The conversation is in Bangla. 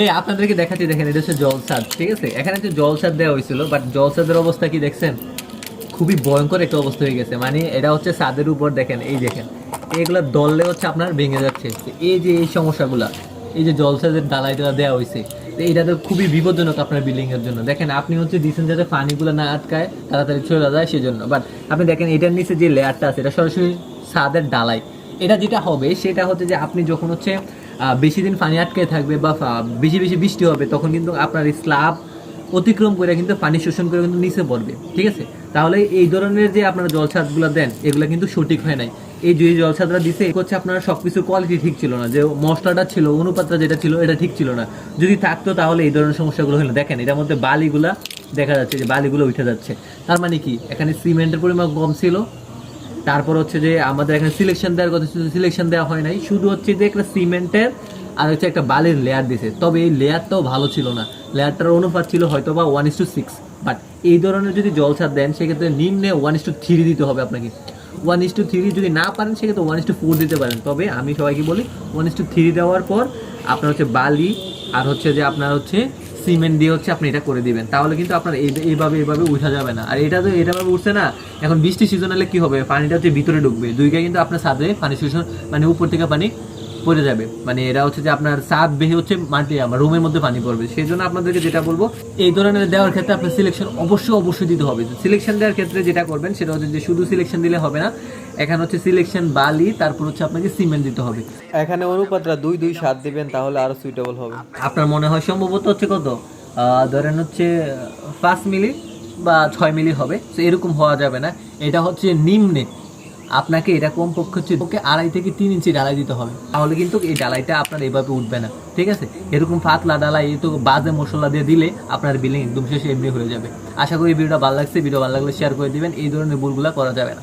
এই, আপনাদেরকে দেখাচ্ছি, দেখেন, এটা হচ্ছে জলসাদ, ঠিক আছে? এখানে হচ্ছে জলসাদ দেওয়া হয়েছিল বাট জলসাদের অবস্থা কি দেখছেন? খুবই ভয়ঙ্কর একটা অবস্থা হয়ে গেছে। মানে এটা হচ্ছে ছাদের উপর, দেখেন, এই দেখেন। এগুলো দললে হচ্ছে আপনার ভেঙে যাচ্ছে। এই যে এই সমস্যাগুলা, এই যে জলসাদের ডালাইটা দেওয়া হয়েছে এটা তো খুবই বিপজ্জনক আপনার বিল্ডিং এর জন্য। দেখেন, আপনি হচ্ছে দিচ্ছেন যাতে পানিগুলো না আটকায়, তাড়াতাড়ি চলে যায়, সেজন্য। বাট আপনি দেখেন, এটার নিচে যে লেয়ারটা আছে, এটা সরাসরি ছাদের ডালাই এটা যেটা হবে, সেটা হচ্ছে যে আপনি যখন হচ্ছে বেশি দিন পানি আটকে থাকবে বা বেশি বেশি বৃষ্টি হবে, তখন কিন্তু আপনার স্ল্যাব অতিক্রম করে কিন্তু পানি শোষণ করে কিন্তু নিচে পড়বে, ঠিক আছে? তাহলে এই ধরনের যে আপনারা জলছাদগুলো দেন, এগুলো কিন্তু সঠিক হয় নাই। এই যে জলছাদরা দিছে হচ্ছে আপনার সবকিছু কোয়ালিটি ঠিক ছিল না, যে মশলাটা ছিল, অনুপাতটা যেটা ছিল, এটা ঠিক ছিল না। যদি থাকতো তাহলে এই ধরনের সমস্যাগুলো হলো। দেখেন, এটার মধ্যে বালিগুলা দেখা যাচ্ছে যে বালিগুলো উঠে যাচ্ছে। তার মানে কি? এখানে সিমেন্টের পরিমাণ কম ছিল তারপর হচ্ছে যে আমাদের এখানে সিলেকশন দেওয়ার কথা ছিল সিলেকশন দেওয়া হয় নাই। শুধু হচ্ছে যে একটা সিমেন্টের আর হচ্ছে একটা বালির লেয়ার দিছে। তবে এই লেয়ারটাও ভালো ছিল না। লেয়ারটার অনুপাত ছিল হয়তো বা one is to six but এই ধরনের যদি জলসার দেন, সেক্ষেত্রে নিম্নে ওয়ান ইস টু থ্রি দিতে হবে আপনাকে। ওয়ান ইস টু থ্রি যদি না পারেন, সেক্ষেত্রে ওয়ান ইস টু ফোর দিতে পারেন। তবে আমি সবাইকে বলি ওয়ান ইস টু থ্রি দেওয়ার পর আপনার হচ্ছে বালি আর হচ্ছে যে আপনার হচ্ছে সিমেন্ট দিয়ে হচ্ছে আপনি এটা করে দিবেন। তাহলে কিন্তু আপনার এইভাবে এইভাবে উঠা যাবে না। আর এটা তো এটা ভাবে উঠছে না, এখন বৃষ্টি সিজন হলে কি হবে? পানিটা হচ্ছে ভিতরে ঢুকবে। দুইটা কিন্তু আপনার ছাদে পানি শোষণ মানে উপর থেকে পানি পড়ে যাবে। মানে এরা হচ্ছে যে আপনার ছাদ বেহে হচ্ছে মাটি আমার রুমের মধ্যে পানি পড়বে। সেই জন্য আপনাদেরকে যেটা বলব, এই ধরনের দেওয়ার ক্ষেত্রে আপনার সিলেকশন অবশ্যই অবশ্যই দিতে হবে। সিলেকশন দেওয়ার ক্ষেত্রে যেটা করবেন, সেটা হচ্ছে যে শুধু সিলেকশন দিলে হবে না এখানে হচ্ছে সিলেকশন বালি তারপর হচ্ছে আপনাকে সিমেন্ট দিতে হবে। এখানে অনুপাতটা দুই দুই সাত দিবেন তাহলে আরও সুইটেবল হবে। আপনার মনে হয় সম্ভবত হচ্ছে কত? ধরেন হচ্ছে পাঁচ মিলি বা ছয় মিলি হবে। তো এরকম হওয়া যাবে না। এটা হচ্ছে নিম্নে। আপনাকে এটা কমপক্ষে হচ্ছে ওকে আড়াই থেকে তিন ইঞ্চি ডালাই দিতে হবে। তাহলে কিন্তু এই ডালাইটা আপনার এভাবে উঠবে না। ঠিক আছে? এরকম ফাতলা ডালাই এই তো বাজে মশলা দিয়ে দিলে আপনার বিলিং একদম শেষে এমনি হয়ে যাবে। আশা করি ভিডিওটা ভালো লাগছে। ভিডিও ভালো লাগলে শেয়ার করে দিবেন। এই ধরনের ভুলগুলো করা যাবে না।